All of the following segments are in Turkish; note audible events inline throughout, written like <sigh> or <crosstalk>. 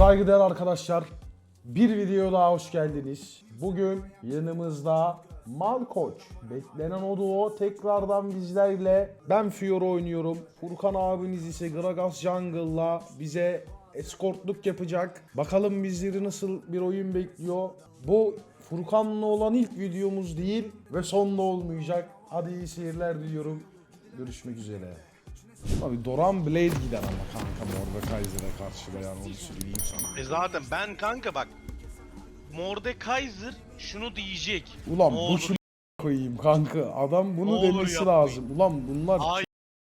Saygıdeğer arkadaşlar, bir video daha hoş geldiniz. Bugün yanımızda Malkoç. Beklenen o tekrardan bizlerle. Ben Fiora oynuyorum. Furkan abiniz ise Gragas Jungle'la bize eskortluk yapacak. Bakalım bizleri nasıl bir oyun bekliyor. Bu Furkan'la olan ilk videomuz değil ve son da olmayacak. Hadi iyi seyirler diliyorum. Görüşmek üzere. Abi Doran Blade gider ama kanka Mordekaiser'e karşı da yani onu söyleyeyim sana. E zaten ben kanka bak Mordekaiser şunu diyecek. Ulan Ne bu olur- şunu koyayım kanka. Adam bunu Ne demesi yapmayın. lazım. Ulan bunlar Hayır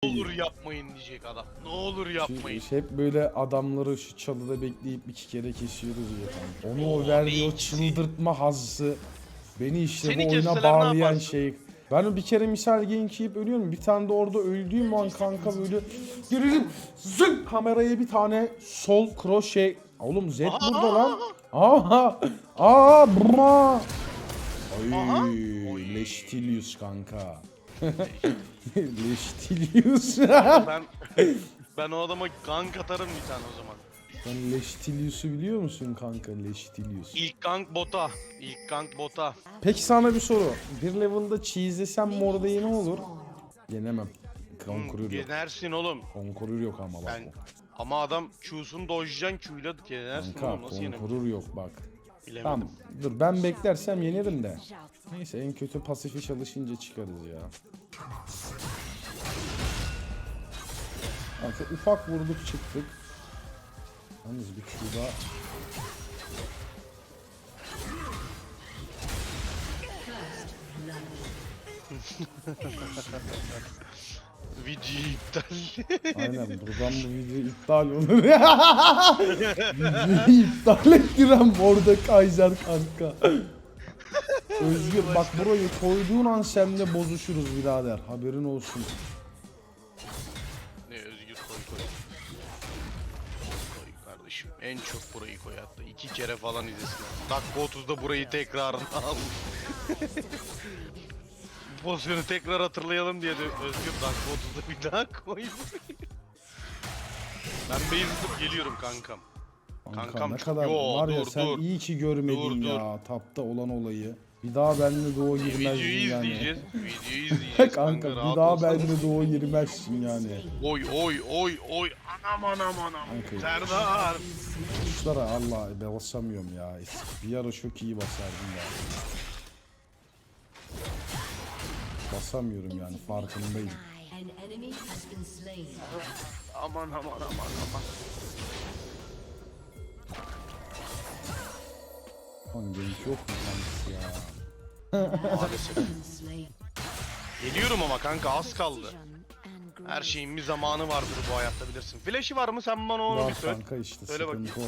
ne olur yapmayın diyecek adam. Ne olur yapmayın. Şu- hep böyle adamları şu çalıda bekleyip iki kere kesiyoruz ya kanka. Onu o Oo, verdiği o çıldırtma hazzı beni işte Seni bu oyuna bağlayan şey. Ben bir kere misal gank yiyip ölüyorum. Bir tane de orada öldüğüm an kanka böyle girelim zın kameraya bir tane sol kroşe. Oğlum Z burada lan. Aha. Aa. Aha. Ay Leştilius kanka. <laughs> Leştilius. ben ben o adama gank atarım bir tane o zaman. Sen Leştilius'u biliyor musun kanka Leştilius? İlk gank bota. İlk gank bota. Peki sana bir soru. Bir level'da cheese'lesem Mordayı ne olur? Yenemem. Konkurur yok. Yenersin oğlum. Konkurur yok ama bak. Ben ama adam Q'sunu dojlayacaksın Q'yla yenersin Kanka oğlum nasıl yenemem? konkurur yok bak. Bilemedim. Tamam dur ben beklersem yenerim de. Neyse en kötü pasifi çalışınca çıkarız ya. Kanka ufak vurduk çıktık. Yalnız bir şurada <laughs> Video iptal. Aynen buradan bu video iptal olur. <laughs> Videoyu iptal ettiren Mordekaiser kanka. Özgür bak burayı koyduğun an seninle bozuşuruz birader. Haberin olsun. En çok burayı koy hatta. iki kere falan izlesin. Dakika 30'da burayı tekrarını al. Bu Pozisyonu tekrar hatırlayalım diye de Özgür dakika 30'da bir daha koy. ben base atıp geliyorum kankam. Kanka Kankam ne kadar Yo, var ya dur, sen dur. iyi ki görmedin Dur, ya tapta olan olayı. Bir daha benimle doğu Videoyu girmezdin yani. izleyeceğiz. Videoyu izleyeceğiz. <laughs> kanka bir rahat daha ol. benimle doğu girmezsin yani. Oy oy oy oy. Anam anam anam. Kanka. Serdar. Tuşlara Allah be basamıyorum ya. Bir ara çok iyi basardım ya. Basamıyorum yani farkındayım. An enemy has been slain. Aman aman aman aman. Genç yok mu kankası ya? Maalesef. Geliyorum ama kanka az kaldı. Her şeyin bir zamanı vardır bu hayatta bilirsin. Flash'i var mı sen bana onu bir Var söyle. kanka işte Söyle sıkıntı o.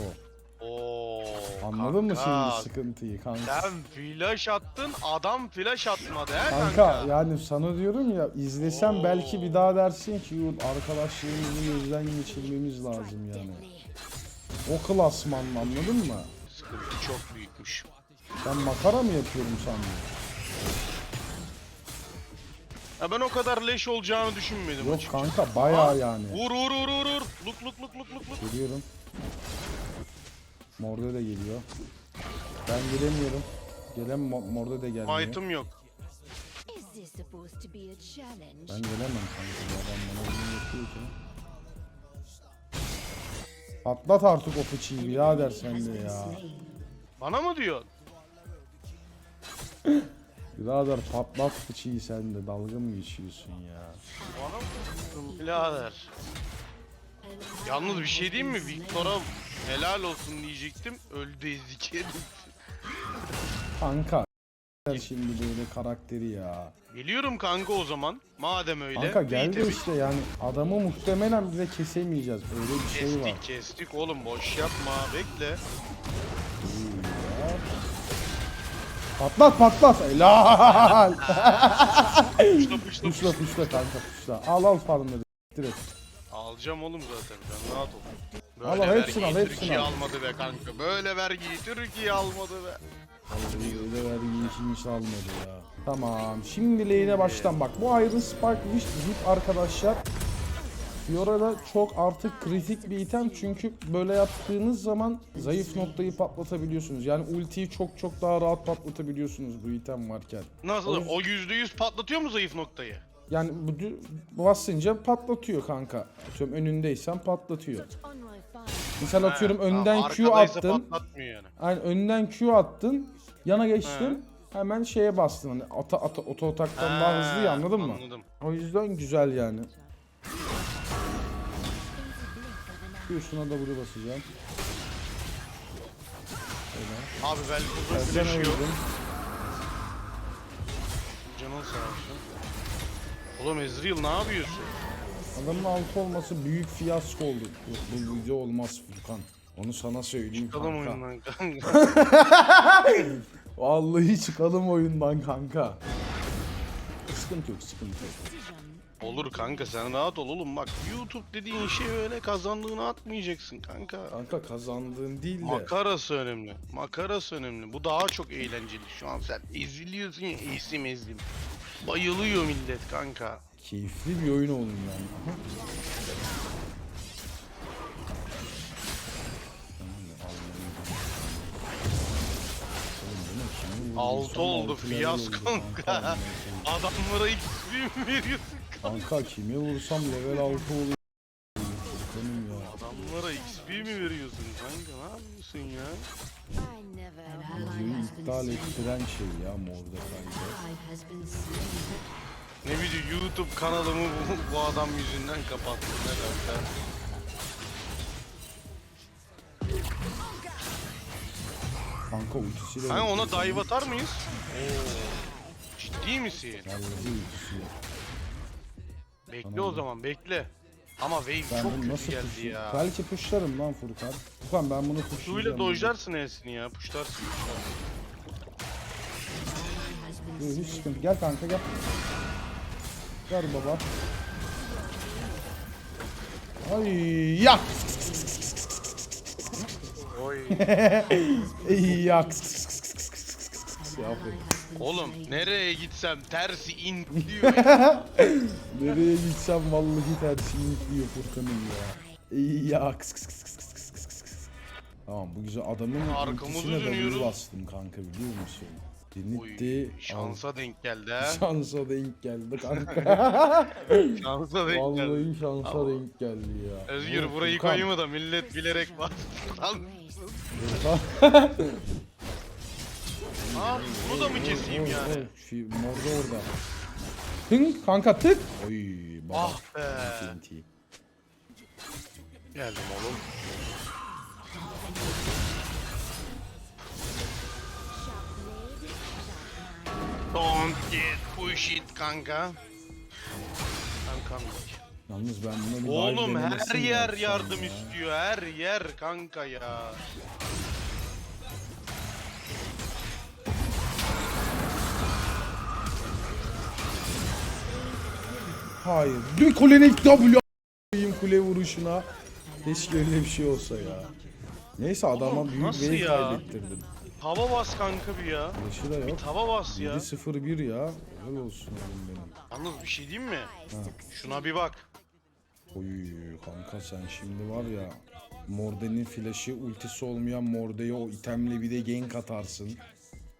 Oo. Anladın mı kanka, şimdi sıkıntıyı kanka? Sen flash attın adam flash atmadı he kanka. Kanka yani sana diyorum ya izlesem Oo. belki bir daha dersin ki "Yuh, arkadaşlarımızı gözden geçirmemiz lazım yani. O klasman anladın mı? Sıkıntı çok büyükmüş. Ben makara mı yapıyorum sandım? Ya ben o kadar leş olacağını düşünmedim Yok açıkçası. kanka bayağı Ha? yani. Vur vur vur vur vur. Luk luk luk luk luk luk. Geliyorum. Morde de geliyor. Ben gelemiyorum. Gelen Mo- Morde de gelmiyor. Item yok. Ben gelemem kanka bu adam bana bunu yapıyor ki. Atlat artık o fıçıyı birader sen de ya. Bana mı diyor? Birader patlat fıçıyı sen de dalga mı geçiyorsun ya? Bana mı diyorsun birader? Yalnız bir şey diyeyim mi? Victor'a helal olsun diyecektim. Öldü ezik herif. Kanka şimdi böyle karakteri ya. Geliyorum kanka o zaman. Madem öyle. Kanka geldi Beat'e işte yani adamı muhtemelen bize kesemeyeceğiz. Öyle bir şey var. Kestik kestik oğlum boş yapma bekle. Patlat patlat. Helal. <laughs> Puşla puşla Puşla puşla kanka puşla. Al al farmları. Direkt. Alacağım oğlum zaten sen rahat ol. Böyle al, hepsini vergiyi al, hepsini Türkiye al. almadı be kanka. Böyle vergiyi Türkiye almadı be. Öyle vergi işini almadı ya. Tamam. Şimdi lane'e baştan bak. Bu Iron Spark Wish VIP arkadaşlar. Fiora da çok artık kritik bir item çünkü böyle yaptığınız zaman zayıf noktayı patlatabiliyorsunuz. Yani ultiyi çok çok daha rahat patlatabiliyorsunuz bu item varken. Nasıl? O yüzde yüz patlatıyor mu zayıf noktayı? Yani bu basınca patlatıyor kanka. Atıyorum önündeysen patlatıyor. Mesela atıyorum Ha, önden ha, Q attın. patlatmıyor yani. Yani önden Q attın. Yana geçtin. Hemen şeye bastın. Hani ata, ata, oto ataktan daha hızlı ya anladın mı? Anladım. O yüzden güzel yani. Q'suna da bunu basacağım. Abi belki uzun Ben flash yok. öldüm. Canın sağ olsun. Oğlum Ezreal ne yapıyorsun? Adamın altı olması büyük fiyasko oldu. Yok bu video olmaz Furkan. Onu sana söyleyeyim Çıkalım kanka. oyundan kanka. <laughs> Vallahi çıkalım oyundan kanka. Sıkıntı yok sıkıntı yok. Olur kanka sen rahat ol oğlum bak YouTube dediğin şey öyle kazandığını atmayacaksın kanka. Kanka kazandığın değil de. Makarası önemli. Makarası önemli. Bu daha çok eğlenceli. Şu an sen eziliyorsun ya esim ezdim. Bayılıyor millet kanka. Keyifli bir oyun olun yani. Altı oldu fiyas kanka. Adamlara mi veriyorsun? Kanka kime vursam level 6 oluyor. Benim ya. Adamlara XP mi veriyorsun kanka? Ne yapıyorsun ya? Videoyu iptal ettiren şey ya Mordekai'de. Ne bileyim YouTube kanalımı bu, bu adam yüzünden kapattım herhalde. Kanka ultisiyle Kanka ona dive atar mıyız? Oo. Ciddi misin? Vallahi ultisiyle. Bekle o zaman bekle. Ama wave Ben çok bunu kötü nasıl geldi pushlayayım? ya. Belki pushlarım lan Furkan. Furkan ben bunu pushlayacağım. Suyla dojlarsın E'sini ya. Puşlarsın. Yok, hiç sıkıntı. Gel kanka gel. Gel baba. Ay yak. Oy. <laughs> Ey yak. Aferin. <laughs> Oğlum nereye gitsem tersi in diyor. ya. <laughs> Nereye gitsem vallahi tersini diyor Furkan'ın ya. Ey yak. Tamam bu güzel adamın Arkamızı ultisine dönüyoruz. bastım kanka biliyor musun? Oy, Dinitti. şansa denk geldi ha. Şansa denk geldi kanka. <laughs> Şansa denk geldi. Vallahi şansa denk geldi ya. Özgür Oğlum, burayı Furkan, mı da millet bilerek bastı. Lan. Furkan. <laughs> Ha, bunu da mı keseyim yani? Şu morda orada. Tınk kanka tık. Oy baba. Ah be. TNT. Geldim oğlum. Don't get push it kanka. Kankam. Yalnız ben buna bir Oğlum her yer yardım ya? istiyor. Her yer kanka ya. Hayır. Bir kulenin W a**ayım kule vuruşuna. Keşke öyle bir şey olsa ya. Neyse adama Oğlum, büyük nasıl wave ya? kaybettirdim. Tava bas kanka bir ya. Yaşı da Bir yok. tava bas ya. 7-0-1 ya. Helal olsun oğlum benim. Yalnız bir şey diyeyim mi? Şuna bir bak. Oy kanka sen şimdi var ya Morde'nin flash'ı ultisi olmayan Morde'ye o itemle bir de gank atarsın.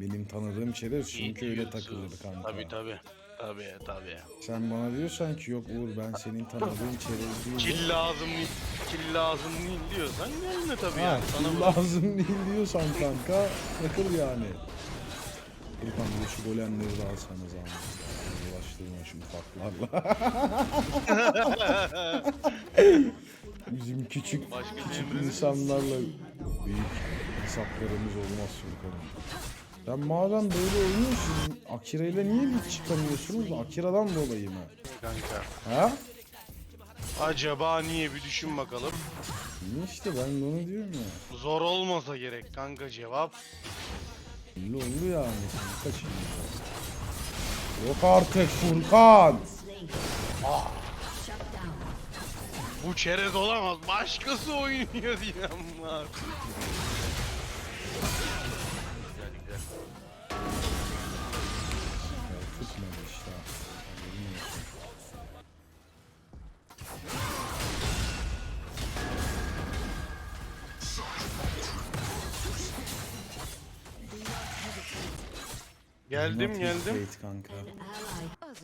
Benim tanıdığım şeyler çünkü öyle takılır kanka. Tabi tabi. Tabi tabi. Sen bana diyorsan ki yok Uğur ben senin tanıdığın çerez değilim. Kill lazım değil. Kill lazım değil diyorsan gelme tabi Ha, ya. Sana kill bırak. lazım değil diyorsan kanka takıl yani. Furkan de şu golemleri de alsanız ama. Uğraştırma şu ufaklarla. <laughs> Bizim küçük Başka bir küçük emriniz insanlarla büyük hesaplarımız olmaz Furkan'ım. Sen madem böyle oynuyorsun Akira ile niye hiç çıkamıyorsunuz? Akira'dan dolayı mı? Kanka. Ha? Acaba niye bir düşün bakalım. İşte ben de onu diyorum ya. Zor olmasa gerek kanka cevap. Belli oldu yani. Kanka şimdi. Yok artık Furkan. Bu çerez olamaz. Başkası oynuyor diye ama. Geldim geldim. great kanka.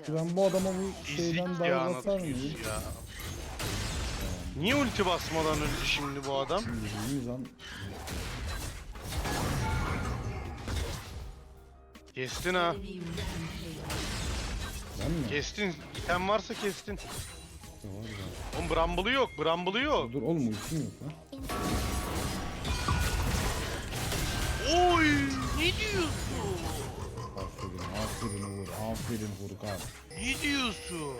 Ben bu adama bu şeyden Ezik ya mıyım? yüz. Niye ulti basmadan öldü şimdi bu adam? An Kestin ha. ben mi? Kestin. İtem varsa kestin. Var ya. Oğlum Bramble'ı yok. Bramble'ı yok. Dur oğlum ultim yok lan. Oy ne diyorsun? Aferin, Uğur, aferin Furkan. Ne diyorsun?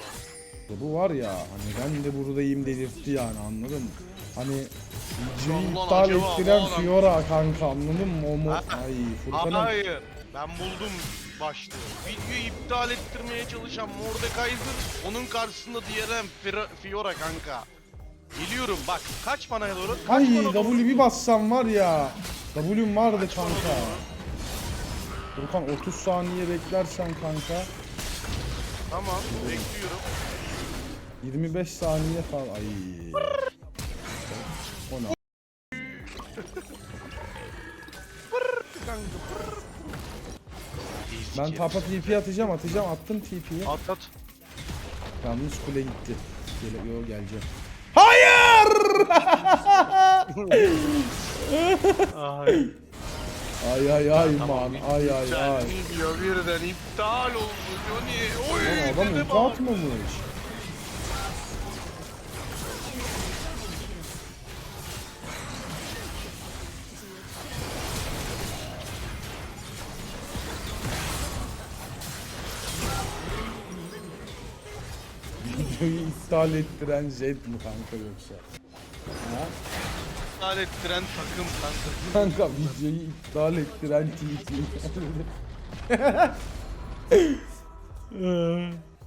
Bu var ya hani ben de buradayım delirtti yani anladın mı? Hani videoyu Ulan iptal acaba ettiren adam- Fiora kanka anladın mı? O mu? Ay Furkan'ın Hayır. Ben buldum başlığı. Videoyu iptal ettirmeye çalışan Mordekaiser onun karşısında diğer Fira- Fiora kanka. Geliyorum bak kaç bana doğru? Kaç Ay bana doğru? W bir bassam var ya. W'm vardı kanka. Furkan 30 saniye beklersen kanka. Tamam bekliyorum. 25 saniye falan. Ay. O ne? Kanka. Ben tapa TP atacağım atacağım attım TP'yi. At at. Yalnız kule gitti. Gele yo geleceğim. Hayır! <laughs> Ay. Ay ay ay man ay ay ay. Video birden iptal oldu Johnny. Oy. Lan adam dedim ulti atmamış. Videoyu iptal ettiren Jet mi kanka yoksa? İptal ettiren takım kanka. Kanka videoyu iptal ettiren TT.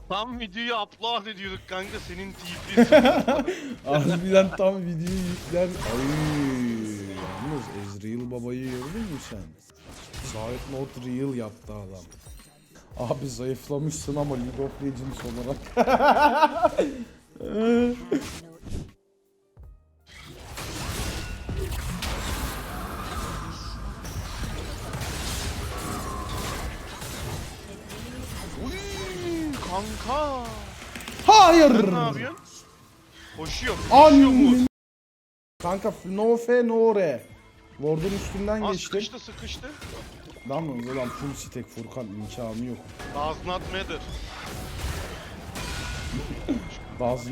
Tam videoyu upload ediyorduk kanka senin TP'si. <laughs> Harbiden tam videoyu yükler. Ay, yalnız Ezreal babayı gördün mü sen? Zayıf not real yaptı adam. Abi zayıflamışsın ama League of Legends olarak. <laughs> kanka. Hayır. Sen ne yapıyorsun? Koşuyor. Koşuyor mu? Kanka no fe no re. Ward'un üstünden geçtim. sıkıştı sıkıştı. Lan lan full stack Furkan imkanı yok. Does not matter.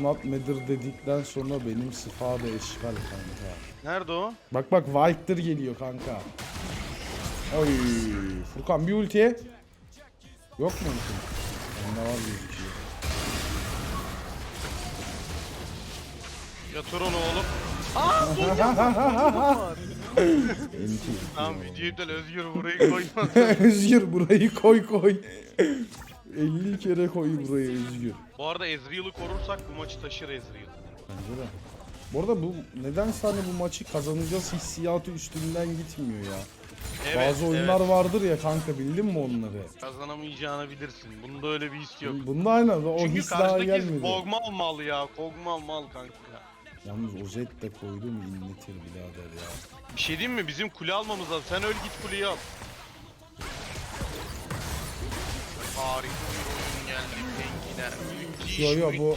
Not matter dedikten sonra benim sıfada eşkal kanka. Nerede o? Bak bak Victor geliyor kanka. Oy Furkan bir ultiye. Yok mu ulti? Bende var gözüküyor. Yatır onu oğlum. Enti. Tamam videoyu da özgür <laughs> burayı koymaz. Özgür burayı koy koy. 50 kere koy burayı Özgür. Bu arada Ezreal'ı korursak bu maçı taşır Ezreal. Bence de. Bu arada bu nedense hani bu maçı kazanacağız hissiyatı üstünden gitmiyor ya. Evet, Bazı oyunlar evet. vardır ya kanka bildin mi onları? Kazanamayacağını bilirsin. Bunda öyle bir his yok. Bunda aynen o Çünkü his daha gelmedi. Kog'Maw mal ya. Kog'Maw mal kanka ya. Yalnız o jet de koydu mu inletir birader ya. Bir şey diyeyim mi? Bizim kule almamız lazım. Sen öl git kuleyi al. Harika bir oyun geldi Tenki'den. Müthiş, Yo, yo, müthiş. Bu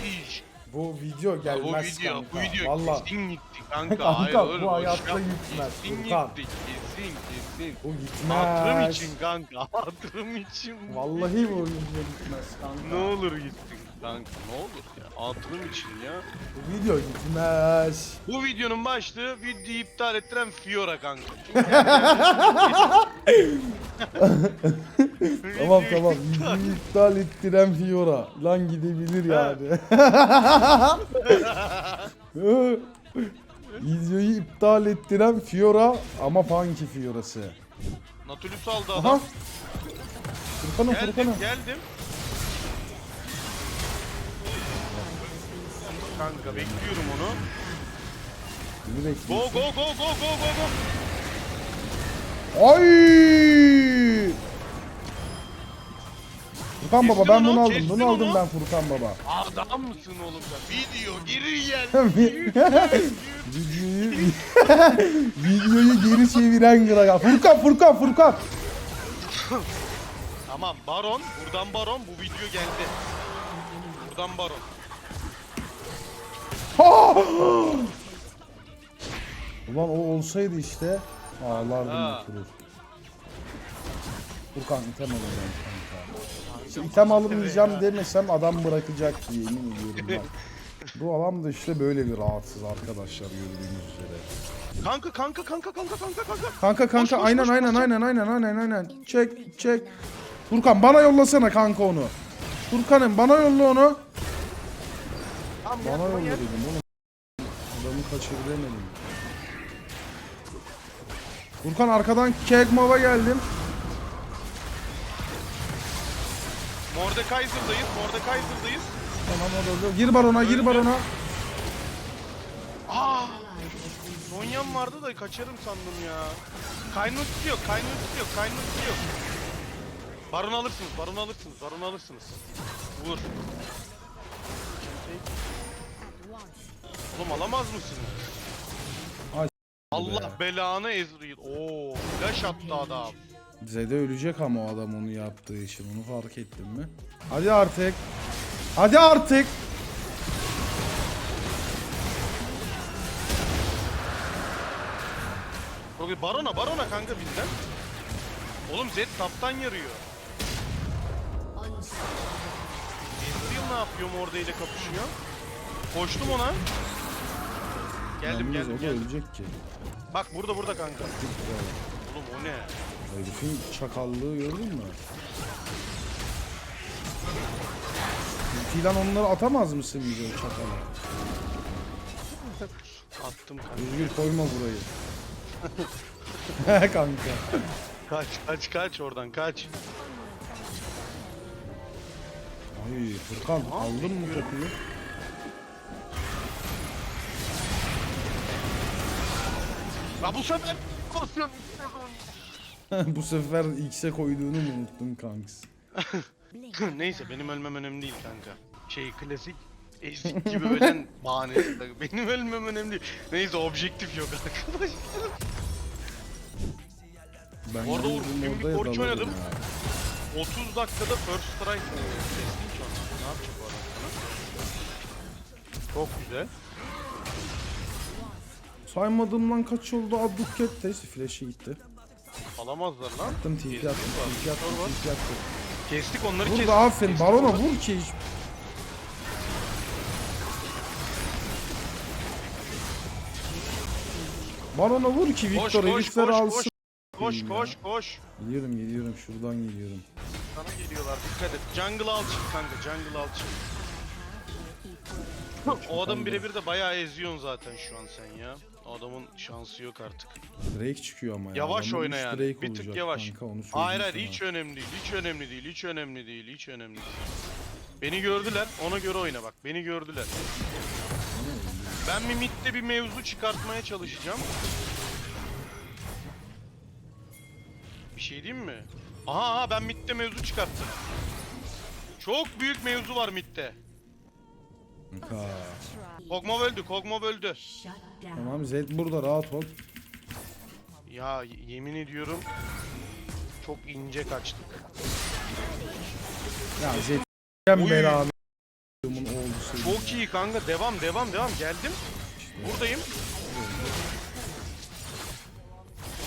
video Ya gelmez bu video, kanka. bu video Valla kesin gitti kanka. Kanka, Hayır, bu hayatta gitmez, Kesin Furkan. gitti, kesin, kesin. bu Hatırım gitmez. için kanka, <laughs> hatırım için. Vallahi bu video gitmez kanka. Ne olur gitsin kanka, ne olur ya. Hatırım için ya. Bu video gitmez. Bu videonun başlığı videoyu iptal ettiren Fiora kanka. <laughs> <laughs> Tamam tamam iptal ettiren Fiora. Lan gidebilir yani. <laughs> videoyu iptal ettiren Fiora ama funky Fiora'sı. Nautilus aldı Aha. adam. Furkan'ım Geldim, Furkan'ım. geldim. Kanka bekliyorum onu. Beni Go bekliyorsun. go go go go go go. Ay! Furkan baba ben bunu aldım. Bunu aldım ben Furkan baba. Adam mısın oğlum sen? Video geri gel. <laughs> videoyu videoyu geri çeviren Graga. Furkan Furkan Furkan. <laughs> Tamam Baron. Buradan Baron. Bu video geldi. Buradan Baron. Ulan o olsaydı işte ağlardım Ha. oturur. Furkan item alacağım kanka. İşte item almayacağım demesem adam bırakacak diye yemin ediyorum bak. Bu adam da işte böyle bir rahatsız arkadaşlar gördüğünüz üzere. Kanka kanka kanka kanka kanka kanka. Kanka kanka koş, aynen koş, aynen koş. aynen aynen aynen aynen. Çek çek. Furkan bana yollasana kanka onu. Furkan'ım bana yolla onu. Tamam, Bana yolla dedim oğlum. Adamı kaçırdım Furkan arkadan Kegmav'a geldim. Mordekaiser'dayız. Mordekaiser'dayız. Tamam o da. Gir barona gir barona. Aa! Sonya'm vardı da kaçarım sandım ya. Kaynut yok, kaynut yok, kaynut yok. Baron alırsınız, baron alırsınız, baron alırsınız. Vur. Oğlum alamaz mısınız? Ay, Allah belanı Ezreal. Oo, flash attı adam. Zede ölecek ama o adam onu yaptığı için onu fark ettin mi? Hadi artık. Hadi artık. Çok iyi. Barona, barona kanka bizden. Oğlum Zed taptan yarıyor. Ezreal ne yapıyor orada ile kapışıyor? Koştum ona. Geldim Yalnız geldim o da geldim. ölecek ki. Bak burada burada kanka. Oğlum o ne? Herifin çakallığı gördün mü? Ultiyle onları atamaz mısın bize o çakala? Attım kanka. Düzgün koyma burayı. <laughs> <laughs> kanka. Kaç kaç kaç oradan kaç. Ay Furkan aldın mı topuyu? Ya bu sefer basıyorum. Bu sefer X'e koyduğunu mu unuttun kanks? <laughs> Neyse benim ölmem önemli değil kanka. Şey klasik ezik <laughs> gibi ölen bahane. Benim ölmem önemli değil. Neyse objektif yok arkadaş. Ben Orada Uğur, dün bir modaya Orç dalarım oynadım. ya. 30 dakikada first strike kestim şu an. Ne yapacak bu adam? Çok güzel. Saymadığımdan kaç oldu Abdülket test flash'e gitti. Alamazlar lan. Attım TP attım TP attım. TP attım. Kestik onları kestik. Burada aferin Kestik barona onları. vur ki. Barona vur ki herifler koş alsın. koş. Koş koş koş. Geliyorum geliyorum şuradan geliyorum. Sana geliyorlar dikkat et. Jungle al çık kanka jungle al çık. O adam birebir de bayağı eziyorsun zaten şu an sen ya. Adamın şansı yok artık. Drake çıkıyor ama ya. Yavaş Adamın oyna üç yani. Drake Bir tık olacak yavaş. Kanka, onu Hayır hayır söyleyeyim hiç önemli değil. Hiç önemli değil. Hiç önemli değil. Hiç önemli değil. Beni gördüler. Ona göre oyna bak. Beni gördüler. Ben bir midde bir mevzu çıkartmaya çalışacağım. Bir şey diyeyim mi? Aha, aha ben midde mevzu çıkarttım. Çok büyük mevzu var midde. Kanka. Kog'Maw öldü. Kog'Maw öldü. Tamam Zed burada rahat ol. Ya yemin ediyorum çok ince kaçtık. Ya Zed ben belanı. Çok iyi kanka. Devam devam devam. Geldim. Buradayım.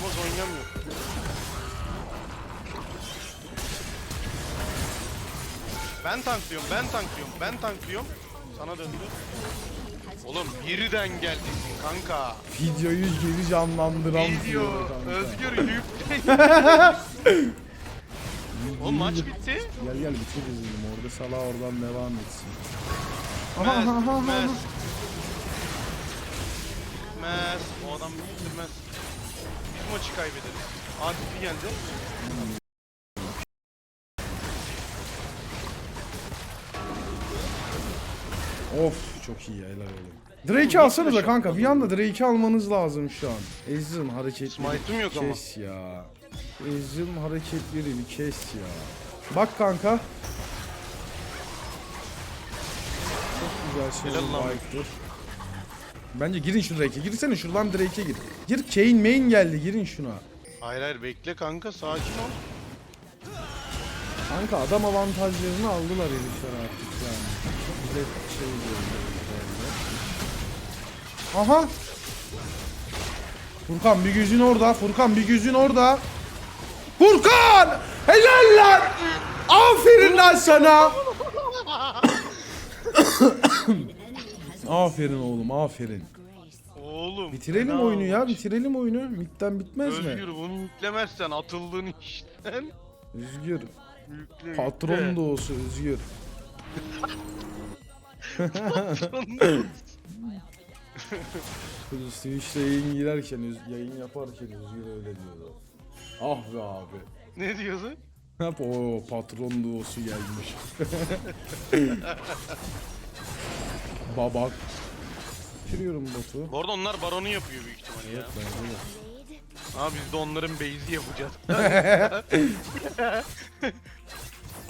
Ama yok. Ben tanklıyorum, ben tanklıyorum, ben tanklıyorum. Sana döndü. Oğlum birden geldin kanka. Videoyu geri canlandıran Video, kanka. Özgür yükle. <laughs> Oğlum maç bitti. Gel gel bitiririz dedim. Orada Salah oradan devam etsin. Aha Mez, aha. O adam bitirmez. Biz maçı kaybederiz. Adifi geldi. Of çok iyi helal oğlum. Drake'i alsanıza kanka. Bir anda Drake'i almanız lazım şu an. Ezreal'ın hareketleri Smite'ım yok ama. kes ya. Ezreal'ın hareketleri bir kes ya. Bak kanka. Çok güzel şey Helal lan. like'dır. Bence girin şu Drake'e. Girsene şuradan Drake'e gir. Gir Kayn main geldi girin şuna. Hayır hayır bekle kanka sakin ol. Kanka adam avantajlarını aldılar herifler artık yani. Bize şey. Aha. Furkan bir gözün orada. Furkan bir gözün orada. Furkan! Helal lan! Aferin lan sana! <coughs> aferin oğlum aferin. Oğlum. Bitirelim fena oyunu ya bitirelim oyunu. Midden bitmez Özgür mi? bunu yüklemezsen atıldığın işten. Özgür. Yükle, Patron yükle. da olsa Özgür. <laughs> Twitch'te yayın girerken, yayın yaparken Özgür öyle diyordu. Ah be abi. ne diyorsun? Hep o patron duosu gelmiş. <laughs> Babak. Bitiriyorum botu. Bu arada onlar baronu yapıyor büyük ihtimalle ya. Evet bence de. Ha biz de onların base'i yapacağız. <laughs>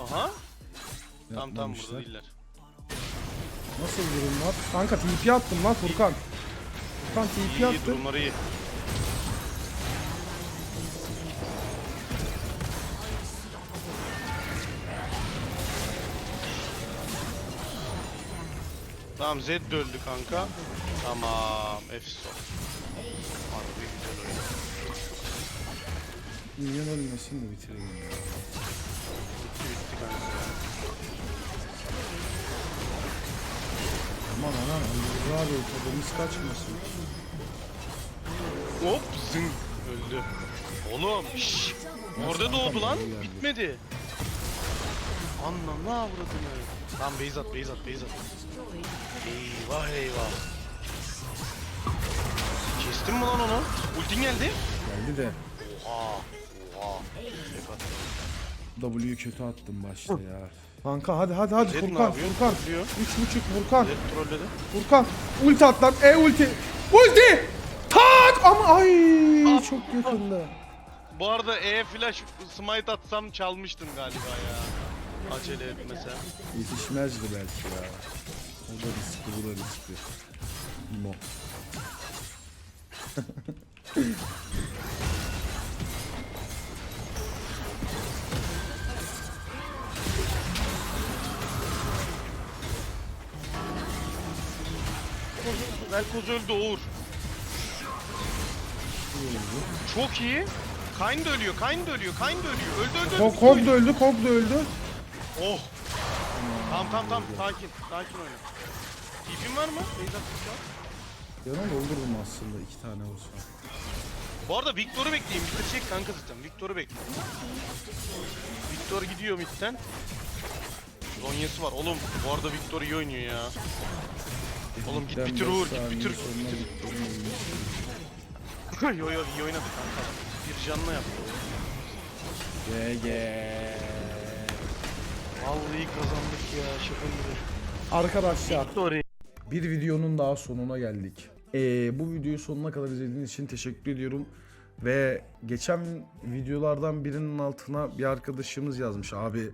Aha. Tam tam burada Yapmamışlar. değiller. Nasıl durumlar? Kanka TP attım lan Furkan. Furkan TP İyi, iyi attım. durumları iyi. Tamam Zed de öldü kanka. Tamam Efso. Harbi güzel oyun. Minyon ölmesin de bitirelim ya. Bitti bitti kanka. Aman aman Ali abi tadımız kaçmasın. Hop zın öldü. Oğlum şşş. Orada doğdu lan. geldi? Bitmedi. Anlam ne avradını. Tamam base at base at base at. Eyvah eyvah. Kestin mi lan onu? Ultin geldi. Geldi de Oha. Oha. W'yu kötü attım başta ya. Kanka hadi hadi hadi Zed Furkan yapıyor? Furkan. Trollüyor. Üç buçuk Furkan. Zed trolledi. Furkan. Ulti at lan. E ulti. Ulti. Tak ama ay çok yakında. Bu arada E flash smite atsam çalmıştım galiba ya. Acele etmesem. Yetişmezdi belki ya. O da riskli bu da riskli. Mo. <laughs> Velkoz öldü Uğur. Çok iyi. Kayn da ölüyor, Kayn da ölüyor, Kayn da ölüyor. Öldü öldü öldü. Kog, Kog da öldü, Kog da öldü. Oh. Tamam tamam tamam sakin. Sakin oyna. TP'in var mı? Beyzat şu an. Yanına doldurdum aslında iki tane olsa. Bu arada Victor'u bekleyin. Bitirecek kanka zaten. Victor'u bekleyin. Victor gidiyor midden. Zonyası var. Oğlum bu arada Victor iyi oynuyor ya. Oğlum git bitir beş Uğur, git Victor'un oyunu. <laughs> yo yo iyi oynadı kanka. Bir canla yaptı. GG. Vallahi kazandık ya şaka gibi. Arkadaşlar bir videonun daha sonuna geldik. Ee, bu videoyu sonuna kadar izlediğiniz için teşekkür ediyorum. Ve geçen videolardan birinin altına bir arkadaşımız yazmış abi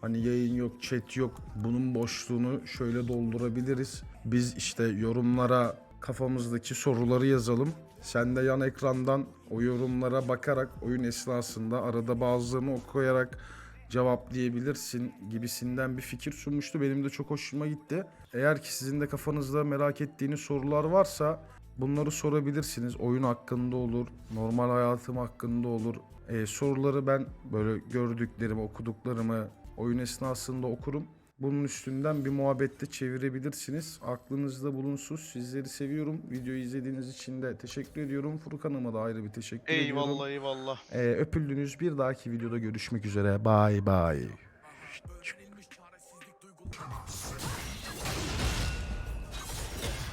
hani yayın yok, chat yok. Bunun boşluğunu şöyle doldurabiliriz. Biz işte yorumlara kafamızdaki soruları yazalım. Sen de yan ekrandan o yorumlara bakarak oyun esnasında arada bazılarını okuyarak cevaplayabilirsin gibisinden bir fikir sunmuştu. Benim de çok hoşuma gitti. Eğer ki sizin de kafanızda merak ettiğiniz sorular varsa bunları sorabilirsiniz. Oyun hakkında olur, normal hayatım hakkında olur. Ee, soruları ben böyle gördüklerimi, okuduklarımı oyun esnasında okurum. Bunun üstünden bir muhabbette çevirebilirsiniz. Aklınızda bulunsun. Sizleri seviyorum. Videoyu izlediğiniz için de teşekkür ediyorum. Furkan'ıma da ayrı bir teşekkür ediyorum. Eyvallah eyvallah. Ee, öpüldünüz. Bir dahaki videoda görüşmek üzere. Bye bye.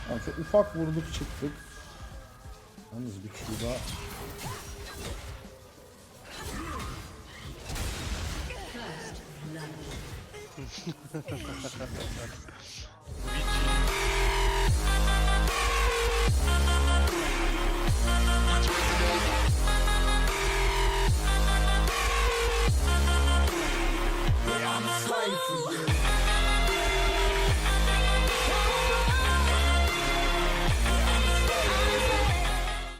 Yani çok ufak vurduk çıktık. Yalnız güçlü daha. slave for you.